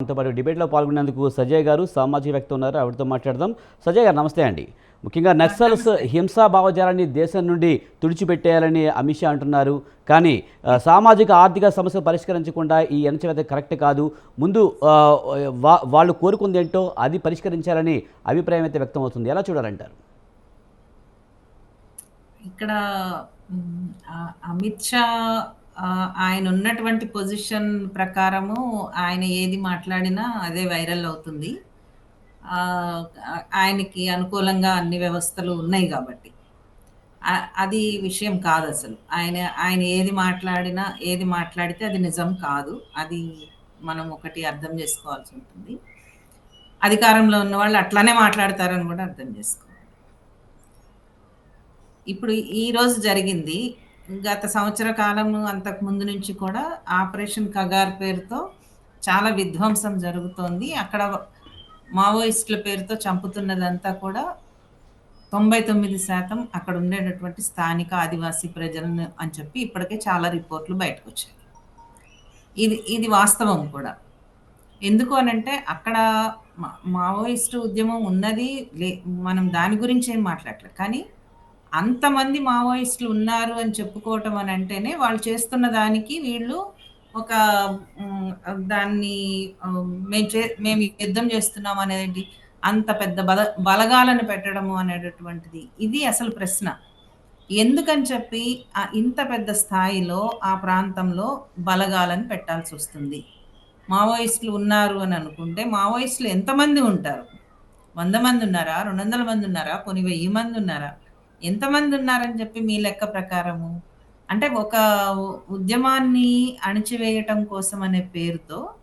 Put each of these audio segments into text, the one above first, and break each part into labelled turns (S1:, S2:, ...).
S1: మనతో పాటు డిబేట్లో పాల్గొనేందుకు సజయ్ గారు సామాజికవేత్త ఉన్నారు. ఆవిడతో మాట్లాడదాం. సజయ్ గారు నమస్తే అండి. ముఖ్యంగా నక్సల్స్ హింసా భావజాలాన్ని దేశం నుండి తుడిచిపెట్టేయాలని అమిత్ షా అంటున్నారు. కానీ సామాజిక ఆర్థిక సమస్యలు పరిష్కరించకుండా ఈ అణచివేత కరెక్ట్ కాదు. ముందు వాళ్ళు కోరుకుంది ఏంటో అది పరిష్కరించాలని అభిప్రాయం అయితే వ్యక్తం అవుతుంది. ఎలా చూడాలంటారు?
S2: ఇక్కడ అమిత్ షా ఆయన ఉన్నటువంటి పొజిషన్ ప్రకారము ఆయన ఏది మాట్లాడినా అదే వైరల్ అవుతుంది. ఆయనకి అనుకూలంగా అన్ని వ్యవస్థలు ఉన్నాయి కాబట్టి. అది విషయం కాదు అసలు. ఆయన ఆయన ఏది మాట్లాడినా ఏది మాట్లాడితే అది నిజం కాదు. అది మనం ఒకటి అర్థం చేసుకోవాల్సి ఉంటుంది. అధికారంలో ఉన్న వాళ్ళు అట్లానే మాట్లాడతారని కూడా అర్థం చేసుకోవాలి. ఇప్పుడు ఈరోజు జరిగింది గత సంవత్సర కాలం అంతకు ముందు నుంచి కూడా ఆపరేషన్ కగార్ పేరుతో చాలా విధ్వంసం జరుగుతోంది. అక్కడ మావోయిస్టుల పేరుతో చంపుతున్నదంతా కూడా తొంభై తొమ్మిది శాతం అక్కడ ఉండేటటువంటి స్థానిక ఆదివాసీ ప్రజలను అని చెప్పి ఇప్పటికే చాలా రిపోర్ట్లు బయటకు వచ్చాయి ఇది ఇది వాస్తవం కూడా. ఎందుకు అనంటే అక్కడ మా- మావోయిస్టు ఉద్యమం ఉన్నది లే మనం దాని గురించి ఏం మాట్లాడలేదు కానీ అంతమంది మావోయిస్టులు ఉన్నారు అని చెప్పుకోవటం అని అంటేనే వాళ్ళు చేస్తున్న దానికి వీళ్ళు ఒక దాన్ని మేము చే మేము యుద్ధం చేస్తున్నాం అనేది అంత పెద్ద బల బలగాలను పెట్టడము అనేటటువంటిది. ఇది అసలు ప్రశ్న. ఎందుకని చెప్పి ఇంత పెద్ద స్థాయిలో ఆ ప్రాంతంలో బలగాలను పెట్టాల్సి వస్తుంది? మావోయిస్టులు ఉన్నారు అని అనుకుంటే మావోయిస్టులు ఎంతమంది ఉంటారు? వంద మంది ఉన్నారా? రెండు వందల మంది ఉన్నారా? కొన్ని వెయ్యి మంది ఉన్నారా? ఎంతమంది ఉన్నారని చెప్పి మీ లెక్క ప్రకారము? అంటే ఒక ఉద్యమాన్ని అణిచివేయటం కోసం అనే పేరుతో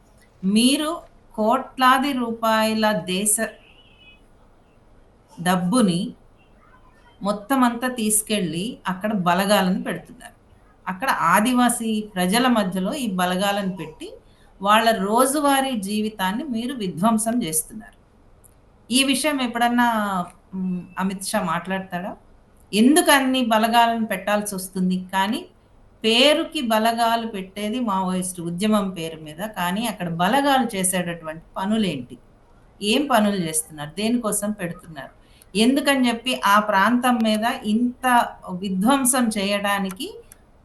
S2: మీరు కోట్లాది రూపాయల దేశ డబ్బుని మొత్తం అంతా తీసుకెళ్ళి అక్కడ బలగాలను పెడుతున్నారు. అక్కడ ఆదివాసీ ప్రజల మధ్యలో ఈ బలగాలను పెట్టి వాళ్ళ రోజువారీ జీవితాన్ని మీరు విధ్వంసం చేస్తున్నారు. ఈ విషయం ఎప్పుడన్నా అమిత్ షా మాట్లాడతాడా? ఎందుకు అన్ని బలగాలను పెట్టాల్సి వస్తుంది? కానీ పేరుకి బలగాలు పెట్టేది మావోయిస్టు ఉద్యమం పేరు మీద. కానీ అక్కడ బలగాలు చేసేటటువంటి పనులేంటి? ఏం పనులు చేస్తున్నారు? దేనికోసం పెడుతున్నారు? ఎందుకని చెప్పి ఆ ప్రాంతం మీద ఇంత విధ్వంసం చేయడానికి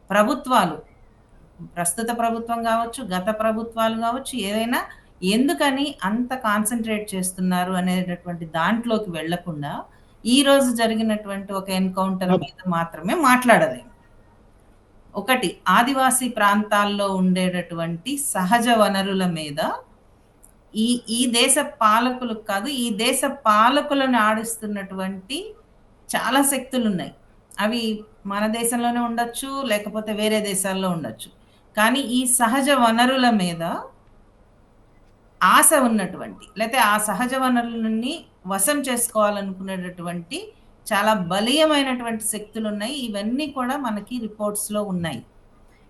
S2: ప్రభుత్వాలు ప్రస్తుత ప్రభుత్వం కావచ్చు గత ప్రభుత్వాలు కావచ్చు ఏదైనా ఎందుకని అంత కాన్సన్ట్రేట్ చేస్తున్నారు అనేటటువంటి దాంట్లోకి వెళ్ళకుండా ఈ రోజు జరిగినటువంటి ఒక ఎన్కౌంటర్ మీద మాత్రమే మాట్లాడలేము. ఒకటి ఆదివాసీ ప్రాంతాల్లో ఉండేటటువంటి సహజ వనరుల మీద ఈ ఈ దేశ పాలకులకు కాదు ఈ దేశ పాలకులను ఆడిస్తున్నటువంటి చాలా శక్తులు ఉన్నాయి అవి మన దేశంలోనే ఉండొచ్చు లేకపోతే వేరే దేశాల్లో ఉండొచ్చు. కానీ ఈ సహజ వనరుల మీద ఆశ ఉన్నటువంటి లేకపోతే ఆ సహజ వనరులని వశం చేసుకోవాలనుకునేటటువంటి చాలా బలీయమైనటువంటి శక్తులు ఉన్నాయి ఇవన్నీ కూడా మనకి రిపోర్ట్స్లో ఉన్నాయి.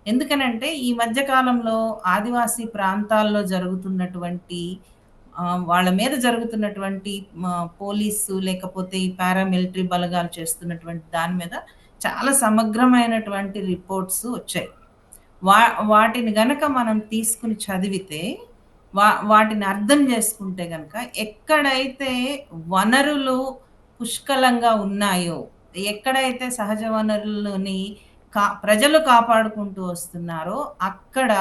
S2: ఎందుకనంటే ఈ మధ్యకాలంలో ఆదివాసీ ప్రాంతాల్లో జరుగుతున్నటువంటి వాళ్ళ మీద జరుగుతున్నటువంటి పోలీసు లేకపోతే ఈ పారామిలిటరీ బలగాలు చేస్తున్నటువంటి దాని మీద చాలా సమగ్రమైనటువంటి రిపోర్ట్స్ వచ్చాయి. వా వాటిని గనక మనం తీసుకుని చదివితే వా వాటిని అర్థం చేసుకుంటే కనుక ఎక్కడైతే వనరులు పుష్కలంగా ఉన్నాయో ఎక్కడైతే సహజ వనరులని కా ప్రజలు కాపాడుకుంటూ వస్తున్నారో అక్కడ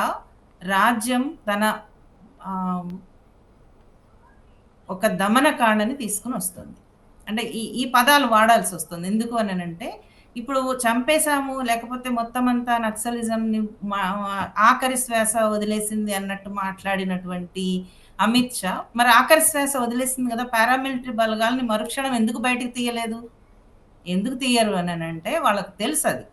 S2: రాజ్యం తన ఒక దమనకాండని తీసుకుని వస్తుంది. అంటే ఈ ఈ పదాలు వాడాల్సి వస్తుంది. ఎందుకు అని అంటే ఇప్పుడు చంపేశాము లేకపోతే మొత్తం అంతా నక్సలిజంని మా- ఆఖరి శ్వాస వదిలేసింది అన్నట్టు మాట్లాడినటువంటి అమిత్ షా. మరి ఆఖరి శ్వాస వదిలేసింది కదా పారామిలిటరీ బలగాల్ని మరుక్షణం ఎందుకు బయటకు తీయలేదు? ఎందుకు తీయరు అని అంటే వాళ్ళకు తెలుసు అది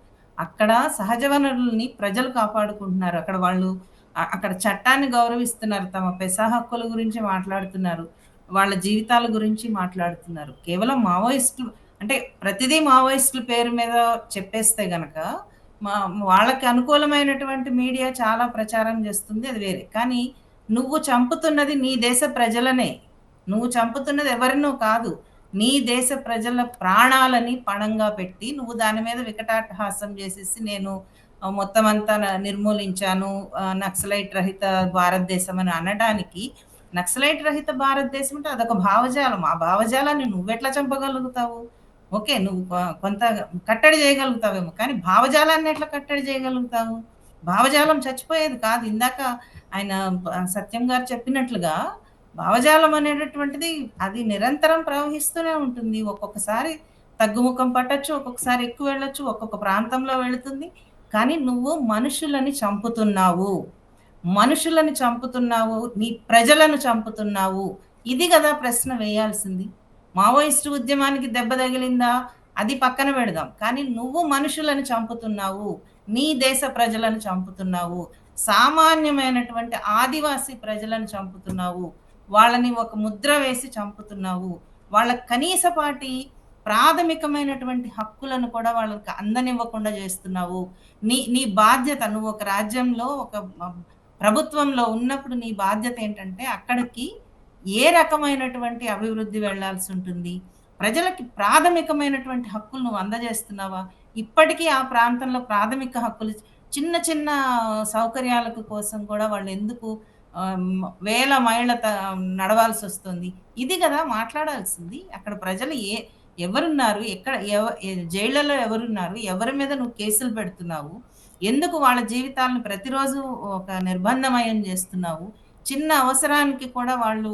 S2: అక్కడ సహజ వనరుల్ని ప్రజలు కాపాడుకుంటున్నారు. అక్కడ వాళ్ళు అక్కడ చట్టాన్ని గౌరవిస్తున్నారు తమ పెసా హక్కుల గురించి మాట్లాడుతున్నారు వాళ్ళ జీవితాల గురించి మాట్లాడుతున్నారు. కేవలం మావోయిస్టులు అంటే ప్రతిదీ మావోయిస్టుల పేరు మీద చెప్పేస్తే గనక మా వాళ్ళకి అనుకూలమైనటువంటి మీడియా చాలా ప్రచారం చేస్తుంది అది వేరే. కానీ నువ్వు చంపుతున్నది నీ దేశ ప్రజలనే. నువ్వు చంపుతున్నది ఎవరినో కాదు. నీ దేశ ప్రజల ప్రాణాలని పణంగా పెట్టి నువ్వు దాని మీద వికటాటహాసం చేసేసి నేను మొత్తం అంతా నిర్మూలించాను నక్సలైట్ రహిత భారతదేశం అని అనడానికి నక్సలైట్ రహిత భారతదేశం అంటే అదొక భావజాలం. ఆ భావజాలాన్ని నువ్వెట్లా చంపగలుగుతావు? ఓకే నువ్వు కొంత కట్టడి చేయగలుగుతావేమో కానీ భావజాలాన్ని ఎట్లా కట్టడి చేయగలుగుతావు? భావజాలం చచ్చిపోయేది కాదు. ఇందాక ఆయన సత్యం గారు చెప్పినట్లుగా భావజాలం అనేటటువంటిది అది నిరంతరం ప్రవహిస్తూనే ఉంటుంది. ఒక్కొక్కసారి తగ్గుముఖం పట్టచ్చు ఒక్కొక్కసారి ఎక్కువ వెళ్ళొచ్చు ఒక్కొక్క ప్రాంతంలో వెళుతుంది. కానీ నువ్వు మనుషులని చంపుతున్నావు. మనుషులను చంపుతున్నావు నీ ప్రజలను చంపుతున్నావు. ఇది కదా ప్రశ్న వేయాల్సింది. మావోయిస్టు ఉద్యమానికి దెబ్బ తగిలిందా? అది పక్కన పెడదాం. కానీ నువ్వు మనుషులను చంపుతున్నావు. నీ దేశ ప్రజలను చంపుతున్నావు. సామాన్యమైనటువంటి ఆదివాసీ ప్రజలను చంపుతున్నావు. వాళ్ళని ఒక ముద్ర వేసి చంపుతున్నావు. వాళ్ళ కనీసపాటి ప్రాథమికమైనటువంటి హక్కులను కూడా వాళ్ళకి అందనివ్వకుండా చేస్తున్నావు. నీ నీ బాధ్యత నువ్వు ఒక రాజ్యంలో ఒక ప్రభుత్వంలో ఉన్నప్పుడు నీ బాధ్యత ఏంటంటే అక్కడికి ఏ రకమైనటువంటి అభివృద్ధి వెళ్ళాల్సి ఉంటుంది? ప్రజలకి ప్రాథమికమైనటువంటి హక్కులు నువ్వు అందజేస్తున్నావా? ఇప్పటికీ ఆ ప్రాంతంలో ప్రాథమిక హక్కులు చిన్న చిన్న సౌకర్యాలకు కోసం కూడా వాళ్ళు ఎందుకు వేల మైళ్ళ నడవాల్సి వస్తుంది? ఇది కదా మాట్లాడాల్సింది. అక్కడ ప్రజలు ఏ ఎవరున్నారు? ఎక్కడ ఎవ జైళ్ళలో ఎవరున్నారు? ఎవరి మీద నువ్వు కేసులు పెడుతున్నావు? ఎందుకు వాళ్ళ జీవితాలను ప్రతిరోజు ఒక నిర్బంధమయం చేస్తున్నావు? చిన్న అవసరానికి కూడా వాళ్ళు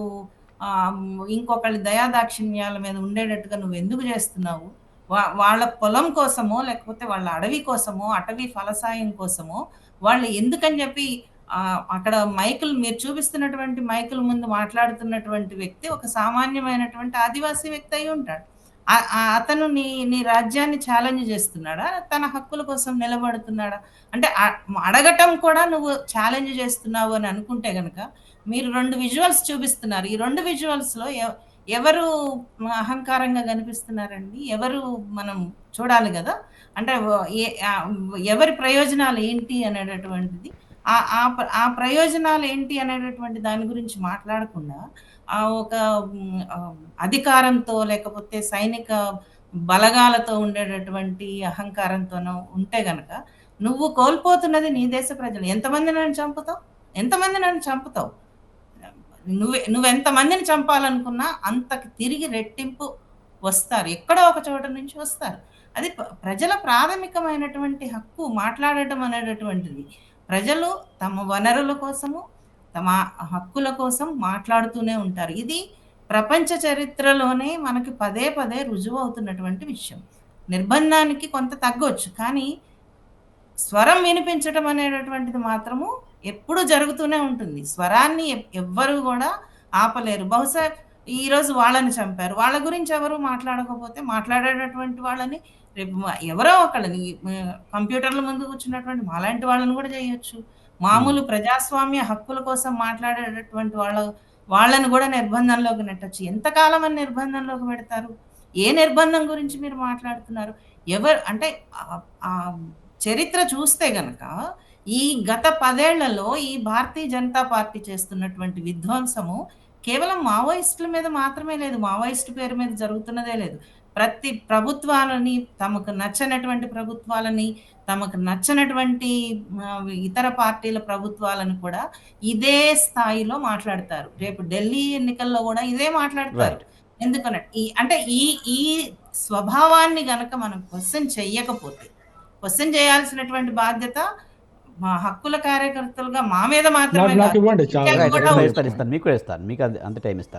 S2: ఇంకొకళ్ళ దయాదాక్షిణ్యాల మీద ఉండేటట్టుగా నువ్వు ఎందుకు చేస్తున్నావు? వా- వాళ్ళ పొలం కోసమో లేకపోతే వాళ్ళ అడవి కోసమో అటవీ ఫలసాయం కోసమో వాళ్ళు ఎందుకని చెప్పి అక్కడ మైకులు మీరు చూపిస్తున్నటువంటి మైకుల ముందు మాట్లాడుతున్నటువంటి వ్యక్తి ఒక సామాన్యమైనటువంటి ఆదివాసీ వ్యక్తి అయి ఉంటాడు. అతను నీ నీ రాజ్యాన్ని ఛాలెంజ్ చేస్తున్నాడా? తన హక్కుల కోసం నిలబడుతున్నాడా? అంటే అడగటం కూడా నువ్వు ఛాలెంజ్ చేస్తున్నావు అని అనుకుంటే గనక మీరు రెండు విజువల్స్ చూపిస్తున్నారు. ఈ రెండు విజువల్స్లో ఎవ- ఎవరు అహంకారంగా కనిపిస్తున్నారండి? ఎవరు మనం చూడాలి కదా? అంటే ఎవరి ప్రయోజనాలు ఏంటి అనేటటువంటిది? ఆ ఆ ప్ర- ఆ ప్రయోజనాలు ఏంటి అనేటటువంటి దాని గురించి మాట్లాడకుండా ఆ ఒక అధికారంతో లేకపోతే సైనిక బలగాలతో ఉండేటటువంటి అహంకారంతోనో ఉంటే గనక నువ్వు కోల్పోతున్నది నీ దేశ ప్రజలు. ఎంతమంది నన్ను చంపుతావు? ఎంతమంది నన్ను చంపుతావు? నువ్వు నువ్వెంత మందిని చంపాలనుకున్నా అంతకు తిరిగి రెట్టింపు వస్తారు. ఎక్కడో ఒక చోట నుంచి వస్తారు. అది ప్రజల ప్రాథమికమైనటువంటి హక్కు మాట్లాడటం అనేటటువంటిది. ప్రజలు తమ వనరుల కోసము తమ హక్కుల కోసం మాట్లాడుతూనే ఉంటారు. ఇది ప్రపంచ చరిత్రలోనే మనకి పదే పదే రుజువు అవుతున్నటువంటి విషయం. నిర్బంధానికి కొంత తగ్గొచ్చు కానీ స్వరం వినిపించటం అనేటటువంటిది మాత్రము ఎప్పుడు జరుగుతూనే ఉంటుంది. స్వరాన్ని ఎవ్వరు కూడా ఆపలేరు. బహుశా ఈరోజు వాళ్ళని చంపారు. వాళ్ళ గురించి ఎవరు మాట్లాడకపోతే మాట్లాడేటటువంటి వాళ్ళని రేపు ఎవరో ఒకళ్ళని కంప్యూటర్ల ముందు కూర్చున్నటువంటి మాలాంటి వాళ్ళని కూడా చేయొచ్చు. మామూలు ప్రజాస్వామ్య హక్కుల కోసం మాట్లాడేటటువంటి వాళ్ళ వాళ్ళని కూడా నిర్బంధంలోకి నెట్టచ్చు. ఎంతకాలం అని నిర్బంధంలోకి పెడతారు? ఏ నిర్బంధం గురించి మీరు మాట్లాడుతున్నారు? ఎవరు అంటే ఆ- చరిత్ర చూస్తే గనక ఈ గత పదేళ్ళలో ఈ భారతీయ జనతా పార్టీ చేస్తున్నటువంటి విధ్వంసము కేవలం మావోయిస్టుల మీద మాత్రమే లేదు. మావోయిస్టు పేరు మీద జరుగుతున్నదే లేదు. ప్రతి ప్రభుత్వాలని తమకు నచ్చనటువంటి ప్రభుత్వాలని తమకు నచ్చనటువంటి ఇతర పార్టీల ప్రభుత్వాలను కూడా ఇదే స్థాయిలో మాట్లాడతారు. రేపు ఢిల్లీ ఎన్నికల్లో కూడా ఇదే మాట్లాడతారు. ఎందుకనంటే ఈ అంటే ఈ ఈ స్వభావాన్ని గనక మనం క్వశ్చన్ చెయ్యకపోతే క్వశ్చన్ చేయాల్సినటువంటి బాధ్యత మా హక్కుల కార్యకర్తలుగా మా మీద మాత్రమే
S1: మీకు ఇస్తాను మీకు అంత టైం ఇస్తాను.